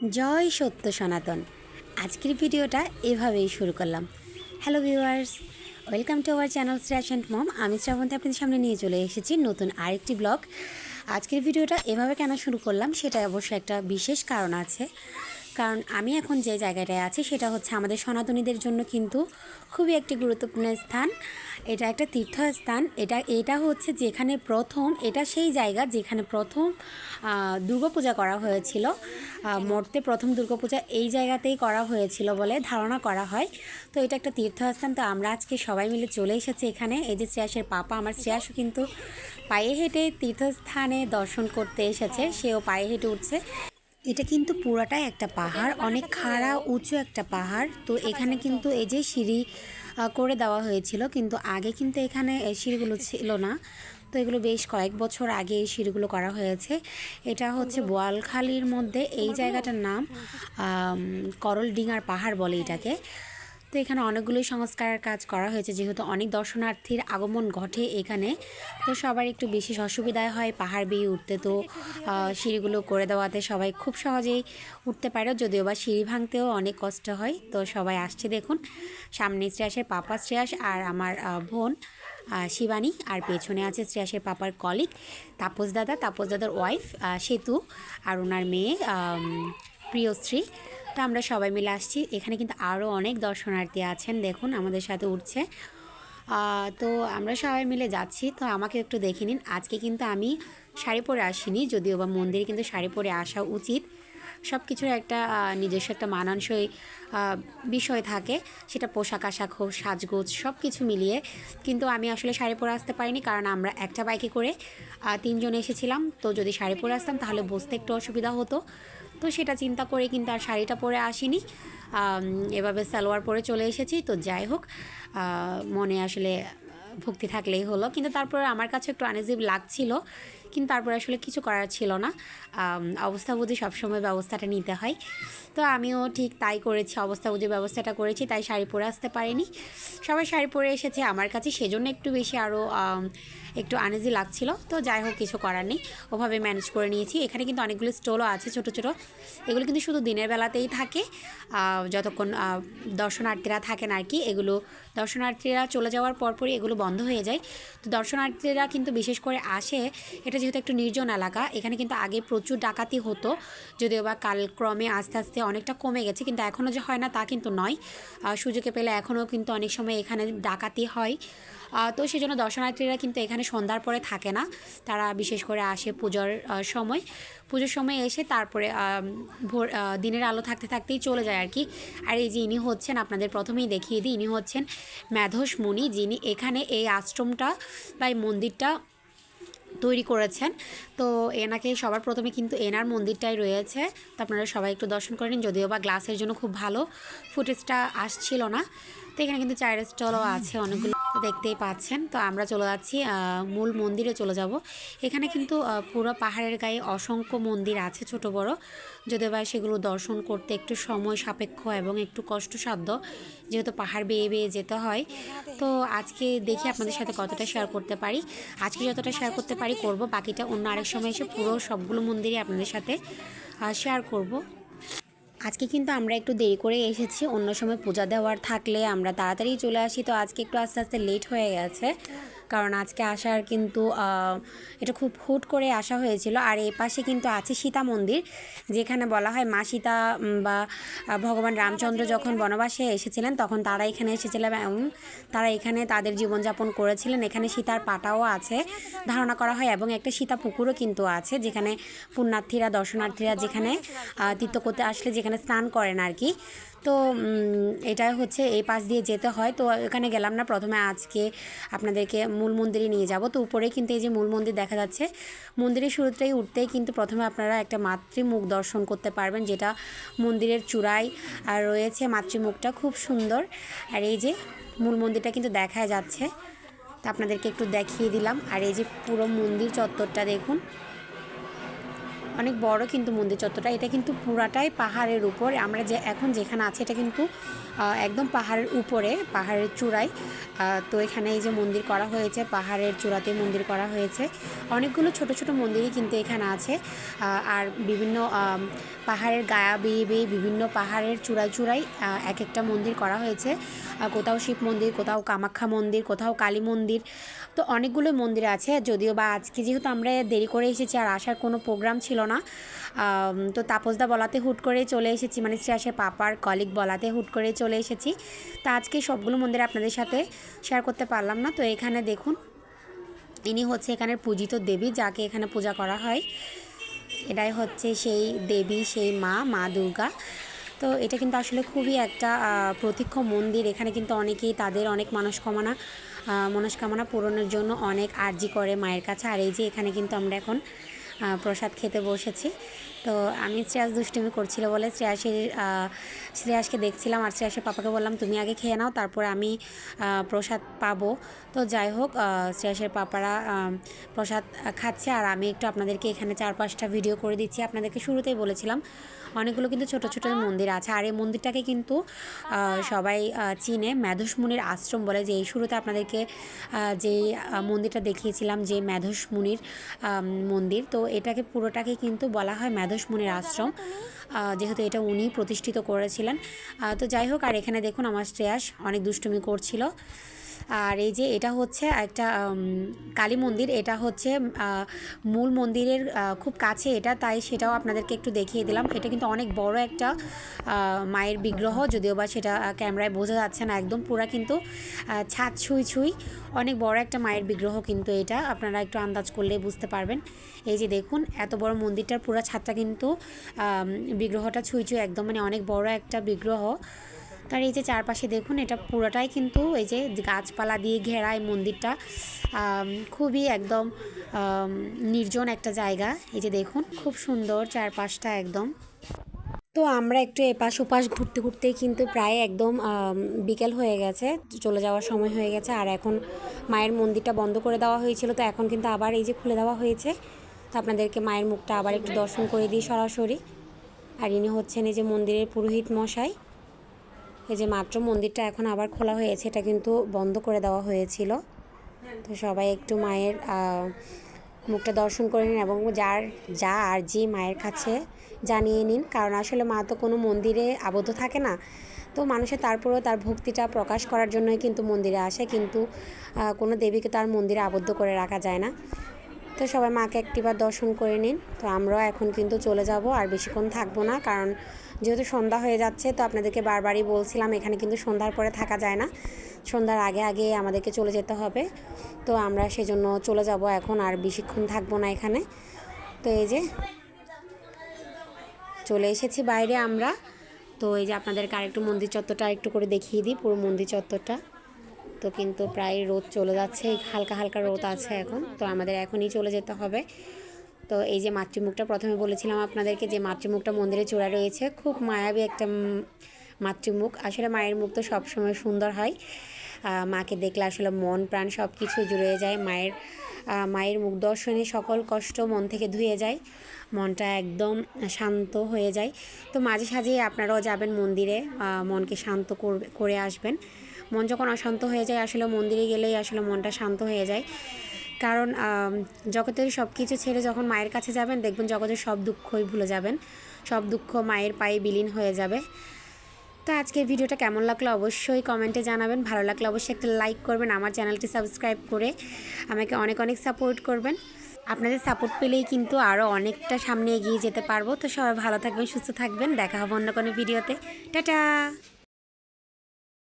জয় সত্য সনাতন। আজকের ভিডিওটা এভাবেই শুরু করলাম। Hello viewers welcome to our channel Shreyas and mom আমি শ্রাবন্তী, আপনাদের সামনে নিয়ে চলে এসেছি নতুন আরেকটি ব্লগ আজকের ভিডিওটা এভাবে কেন শুরু করলাম সেটা অবশ্যই একটা বিশেষ কারণ আছে। কারণ আমি এখন যে জায়গাটায় আছি সেটা হচ্ছে আমাদের সনাতনীদের জন্য কিন্তু খুবই একটি গুরুত্বপূর্ণ স্থান। এটা একটা তীর্থস্থান। এটা এটা হচ্ছে যেখানে প্রথম, এটা সেই জায়গা যেখানে প্রথম দুর্গাপূজা করা হয়েছিল। মর্তে প্রথম দুর্গাপূজা এই জায়গাতেই করা হয়েছিল বলে ধারণা করা হয়। তো এটা একটা তীর্থস্থান। তো আমরা আজকে সবাই মিলে চলে এসেছি এখানে। এই যে শ্রেয়াসের পাপা, আমার শ্রেয়াসও কিন্তু পায়ে হেঁটে তীর্থস্থানে দর্শন করতে এসেছে। সেও পায়ে হেঁটে উঠছে। এটা কিন্তু পুরাটাই একটা পাহাড়, অনেক খাড়া, উঁচু একটা পাহাড়। তো এখানে কিন্তু এই যে সিঁড়ি করে দেওয়া হয়েছিল, কিন্তু আগে কিন্তু এখানে সিঁড়িগুলো ছিল না। তো এগুলো বেশ কয়েক বছর আগে এই সিঁড়িগুলো করা হয়েছে। এটা হচ্ছে বোয়ালখালির মধ্যে, এই জায়গাটার নাম করল করলডিঙার পাহাড় বলে এটাকে। তো এখানে অনেকগুলোই সংস্কারের কাজ করা হয়েছে, যেহেতু অনেক দর্শনার্থীর আগমন ঘটে এখানে। তো সবার একটু বিশেষ অসুবিধায় হয় পাহাড় বেয়ে উঠতে, তো সিঁড়িগুলো করে দেওয়াতে সবাই খুব সহজেই উঠতে পারে। যদিও বা সিঁড়ি ভাঙতেও অনেক কষ্ট হয়, তো সবাই আসছে দেখুন। সামনে শ্রেয়াসের পাপা শ্রেয়াস আর আমার বোন শিবানী আর পেছনে আছে শ্রেয়াসের পাপার কলিগ তাপস দাদা, তাপস দাদার ওয়াইফ সেতু আর ওনার মেয়ে প্রিয়শ্রী। তো আমরা সবাই মিলে আসছি। এখানে কিন্তু আরও অনেক দর্শনার্থী আছেন, দেখুন, আমাদের সাথে উঠছে। তো আমরা সবাই মিলে যাচ্ছি, তো আমাকে একটু দেখে নিন। আজকে কিন্তু আমি শাড়ি পরে আসিনি, যদিও বা মন্দিরে কিন্তু শাড়ি পরে আসা উচিত। সব কিছুর একটা নিজস্ব একটা মানানসই বিষয় থাকে। সেটা পোশাক আশাক হোক, সাজগোজ সব কিছু মিলিয়ে। কিন্তু আমি আসলে শাড়ি পরে আসতে পারিনি কারণ আমরা একটা বাইকে করে তিনজন এসেছিলাম। তো যদি শাড়ি পরে আসতাম তাহলে বসতে একটু অসুবিধা হতো। তো সেটা চিন্তা করে কিন্তু আর শাড়িটা পরে আসিনি। এভাবে সালোয়ার পরে চলে এসেছি। তো যাই হোক মনে আসলে ভক্তি থাকলেই হলো। কিন্তু তারপরে আমার কাছে একটু আনইজিভ লাগছিল কিন্তু তারপর আসলে কিছু করার ছিল না। অবস্থা বুঝে সবসময় ব্যবস্থাটা নিতে হয়। তো আমিও ঠিক তাই করেছি অবস্থা বুঝে ব্যবস্থাটা করেছি, তাই শাড়ি পরে আসতে পারিনি। সবাই শাড়ি পরে এসেছে আমার কাছে, সেজন্য একটু বেশি আরও একটু আনইজি লাগছিল। তো যাই হোক, কিছু করার নেই। ওভাবে ম্যানেজ করে নিয়েছি। এখানে কিন্তু অনেকগুলো স্টলও আছে, ছোট ছোট। এগুলো কিন্তু শুধু দিনের বেলাতেই থাকে। যতক্ষণ দর্শনার্থীরা থাকেন আর কি, এগুলো দর্শনার্থীরা চলে যাওয়ার পরপরই এগুলো বন্ধ হয়ে যায়। তো দর্শনার্থীরা কিন্তু বিশেষ করে আসে, এটা যেহেতু একটু নির্জন এলাকা, এখানে কিন্তু আগে প্রচুর ডাকাতি হতো, যদিও বা কালক্রমে আস্তে আস্তে অনেকটা কমে গেছে, কিন্তু এখনও যে হয় না তা কিন্তু নয়। সুযোগে পেলে এখনও কিন্তু অনেক সময় এখানে ডাকাতি হয়। তো সেই জন্য দর্শনার্থীরা কিন্তু এখানে সন্ধ্যার পরে থাকে না। তারা বিশেষ করে আসে পুজোর সময়। পুজোর সময় এসে তারপরে ভোর দিনের আলো থাকতে থাকতেই চলে যায় আর কি। আর এই যে ইনি হচ্ছেন, আপনাদের প্রথমেই দেখিয়ে দিই, ইনি হচ্ছেন ম্যাধস মুনি, যিনি এখানে এই আশ্রমটা বা এই মন্দিরটা তৈরি করেছেন। তো এনাকে সবার প্রথমে কিন্তু এনার মন্দিরটাই রয়েছে। তো আপনারা সবাই একটু দর্শন করেন যদিও বা গ্লাসের জন্য খুব ভালো ফুটেজটা আসছিল না। তো এখানে কিন্তু চায়ের স্টলও আছে অনেকগুলো। তো দেখতেই পাচ্ছেন। তো আমরা চলে যাচ্ছি মূল মন্দিরে চলে যাব। এখানে কিন্তু পুরো পাহাড়ের গায়ে অসংখ্য মন্দির আছে ছোট বড়। যদিও বা সেগুলো দর্শন করতে একটু সময় সাপেক্ষ এবং একটু কষ্টসাধ্য, যেহেতু পাহাড় বেয়ে বেয়ে যেতে হয়। তো আজকে দেখি আপনাদের সাথে কতটা শেয়ার করতে পারি। আজকে যতটা শেয়ার করতে পারি করব, বাকিটা অন্য আরেক সময় এসে পুরো সবগুলো মন্দিরই আপনাদের সাথে শেয়ার করব। আজকে কিন্তু আমরা একটু দেরি করে এসেছি, অন্য সময় পূজা দেওয়ার থাকলে আমরা তাড়াতাড়ি চলে আসি। তো আজকে একটু আস্তে আস্তে লেট হয়ে গেছে। কারণ আজকে আসার কিন্তু এটা খুব হুট করে আসা হয়েছিল। আর এই পাশে কিন্তু আছে সীতা মন্দির, যেখানে বলা হয় মা সীতা বা ভগবান রামচন্দ্র যখন বনবাসে এসেছিলেন, তখন তারা এখানে এসেছিলেন এবং তারা এখানে তাদের জীবনযাপন করেছিলেন। এখানে সীতার পাটাও আছে, ধারণা করা হয়, এবং একটা সীতা পুকুরও কিন্তু আছে, যেখানে পুণ্যার্থীরা, দর্শনার্থীরা যেখানে তীর্থ করতে আসলে যেখানে স্নান করেন আর কি। তো এটা হচ্ছে এই পাশ দিয়ে যেতে হয়। তো এখানে গেলাম না, প্রথমে আজকে আপনাদেরকে মূল মন্দিরে নিয়ে যাব। তো উপরে কিন্তু এই যে মূল মন্দির দেখা যাচ্ছে, মন্দিরের শুরুতেই উঠতেই কিন্তু প্রথমে আপনারা একটা মাতৃমুখ দর্শন করতে পারবেন, যেটা মন্দিরের চূড়ায়, আর রয়েছে মাতৃমুখটা খুব সুন্দর। আর এই যে মূল মন্দিরটা কিন্তু দেখা যাচ্ছে। তা আপনাদেরকে একটু দেখিয়ে দিলাম। আর এই যে পুরো মন্দির চত্বরটা দেখুন। অনেক বড় কিন্তু মন্দির চত্বরটা। এটা কিন্তু পুরাটাই পাহাড়ের উপর। আমরা যে এখন যেখানে আছে, এটা কিন্তু একদম পাহাড়ের উপরে, পাহাড়ের চূড়ায়। তো এখানে এই যে মন্দির করা হয়েছে, পাহাড়ের চূড়াতে মন্দির করা হয়েছে। অনেকগুলো ছোট ছোট মন্দিরই কিন্তু এখানে আছে। আর বিভিন্ন পাহাড়ের গায়া বেয়ে বেয়ে বিভিন্ন পাহাড়ের চূড়ায় চূড়ায় এক একটা মন্দির করা হয়েছে। কোথাও শিব মন্দির, কোথাও কামাখ্যা মন্দির, কোথাও কালী মন্দির। তো অনেকগুলো মন্দির আছে, যদিও বা আজকে যেহেতু আমরা দেরি করে এসেছি আর আসার কোনো প্রোগ্রাম ছিল না। তো তাপসদা বলাতে হুট করে চলে এসেছি মানে শ্রেয়াসের পাপার কলিগ বলাতে হুট করে চলে এসেছি। তা আজকে সবগুলো মন্দির আপনাদের সাথে শেয়ার করতে পারলাম না। তো এখানে দেখুন, ইনি হচ্ছে এখানের পূজিত দেবী, যাকে এখানে পূজা করা হয়। এটাই হচ্ছে সেই দেবী, সেই মা মা দুর্গা। তো এটা কিন্তু আসলে খুবই একটা প্রতীক্ষ মন্দির। এখানে কিন্তু অনেকেই তাদের অনেক মনস্কামনা মনস্কামনা পূরণের জন্য অনেক আর্জি করে মায়ের কাছে। আর এই যে এখানে কিন্তু আমরা এখন প্রসাদ খেতে বসেছি। তো আমি শ্রেয়াস দুষ্টুমি করছিল বলে শ্রেয়াসের শ্রেয়াসকে দেখছিলাম আর শ্রেয়াসের পাপাকে বললাম তুমি আগে খেয়ে নাও তারপর আমি প্রসাদ পাবো। তো যাই হোক শ্রেয়াসের পাপারা প্রসাদ খাচ্ছে আর আমি একটু আপনাদেরকে এখানে চার পাঁচটা ভিডিও করে দিচ্ছি। আপনাদেরকে শুরুতেই বলেছিলাম অনেকগুলো কিন্তু ছোট ছোট মন্দির আছে আর এই মন্দিরটাকে কিন্তু সবাই চিনে। ম্যাধস মুনির আশ্রম বলে যে এই শুরুতে আপনাদেরকে যে মন্দিরটা দেখিয়েছিলাম যে ম্যাধস মুনির আম, মন্দির তো এটাকে পুরোটাকে কিন্তু বলা হয় ম্যাধস মুনির আশ্রম। যেহেতু এটা উনি প্রতিষ্ঠিত করেছিলেন। তো যাই হোক, আর এখানে দেখুন আমার শ্রেয়াস অনেক দুষ্টুমি করছিল। আর এই যে এটা হচ্ছে একটা কালী মন্দির, এটা হচ্ছে মূল মন্দিরের খুব কাছে এটা, তাই সেটাও আপনাদেরকে একটু দেখিয়ে দিলাম। এটা কিন্তু অনেক বড় একটা মায়ের বিগ্রহ, যদিও বা সেটা ক্যামেরায় বোঝা যাচ্ছে না একদম পুরা কিন্তু ছাদ ছুঁই ছুঁই। অনেক বড় একটা মায়ের বিগ্রহ কিন্তু এটা, আপনারা একটু আন্দাজ করলেই বুঝতে পারবেন। এই যে দেখুন, এত বড় মন্দিরটার পুরো ছাদটা কিন্তু বিগ্রহটা ছুঁই ছুঁই, একদম মানে অনেক বড় একটা বিগ্রহ। তার এই যে চারপাশে দেখুন, এটা পুরোটাই কিন্তু এই যে গাছপালা দিয়ে ঘেরা এই মন্দিরটা। খুবই একদম নির্জন একটা জায়গা। এই যে দেখুন, খুব সুন্দর চারপাশটা একদম। তো আমরা একটু এপাশ ওপাশ ঘুরতে ঘুরতেই কিন্তু প্রায় একদম বিকেল হয়ে গেছে, চলে যাওয়ার সময় হয়ে গেছে। আর এখন মায়ের মন্দিরটা বন্ধ করে দেওয়া হয়েছিল, তো এখন কিন্তু আবার এই যে খুলে দেওয়া হয়েছে। তো আপনাদেরকে মায়ের মুখটা আবার একটু দর্শন করে দিই সরাসরি। আর ইনি হচ্ছেন এই যে মন্দিরের পুরোহিত মশাই। এই যে মাত্র মন্দিরটা এখন আবার খোলা হয়েছে, এটা কিন্তু বন্ধ করে দেওয়া হয়েছিল। তো সবাই একটু মায়ের মুখটা দর্শন করে নিন এবং যার, যা আর যে মায়ের কাছে জানিয়ে নিন। কারণ আসলে মা তো কোনো মন্দিরে আবদ্ধ থাকে না। তো মানুষের তারপরেও তার ভক্তিটা প্রকাশ করার জন্যই কিন্তু মন্দিরে আসে। কিন্তু কোনো দেবীকে তার মন্দিরে আবদ্ধ করে রাখা যায় না। তো সবাই মাকে একটিবার দর্শন করে নিন। তো আমরাও এখন কিন্তু চলে যাব। আর বেশিক্ষণ থাকব না। কারণ যেহেতু সন্ধ্যা হয়ে যাচ্ছে, তো আপনাদেরকে বারবারই বলছিলাম, এখানে কিন্তু সন্ধ্যার পরে থাকা যায় না। সন্ধ্যার আগে আগে আমাদেরকে চলে যেতে হবে। তো আমরা সেজন্য চলে যাব এখন, আর বেশিক্ষণ থাকব না এখানে। তো এই যে চলে এসেছি বাইরে আমরা। তো এই যে আপনাদেরকে আরেকটু মন্দির চত্বরটা একটু করে দেখিয়ে দিই, পুরো মন্দির চত্বরটা। তো কিন্তু প্রায় রোদ চলে যাচ্ছে, হালকা হালকা রোদ আছে এখন। তো আমাদের এখনই চলে যেতে হবে। তো এই যে মাতৃমুখটা প্রথমে বলেছিলাম আপনাদেরকে যে মাতৃমুখটা মন্দিরে চূড়া রয়েছে, খুব মায়াবী একটা মাতৃমুখ। আসলে মায়ের মুখ তো সবসময় সুন্দর হয়। মাকে দেখলে আসলে মন প্রাণ সব কিছু জুড়ে যায়। মায়ের মায়ের মুখ দর্শনে সকল কষ্ট মন থেকে ধুয়ে যায়। মনটা একদম শান্ত হয়ে যায়। তো মাঝে সাঝে আপনারাও যাবেন মন্দিরে মনকে শান্ত করে আসবেন। মন যখন অশান্ত হয়ে যায়, আসলে মন্দিরে গেলেই আসলে মনটা শান্ত হয়ে যায়। কারণ জগতের সব কিছু ছেড়ে যখন মায়ের কাছে যাবেন, দেখবেন জগতের সব দুঃখই ভুলে যাবেন। সব দুঃখ মায়ের পায়ে বিলীন হয়ে যাবে। তো আজকের ভিডিওটা কেমন লাগল অবশ্যই কমেন্টে জানাবেন। ভালো লাগলে অবশ্যই একটা লাইক করবেন, আমার চ্যানেলটি সাবস্ক্রাইব করে আমাকে অনেক অনেক সাপোর্ট করবেন। আপনাদের সাপোর্ট পেলেই কিন্তু আরও অনেকটা সামনে এগিয়ে যেতে পারব। তো সবাই ভালো থাকবেন, সুস্থ থাকবেন। দেখা হবে অন্য কোনো ভিডিওতে। টাটা!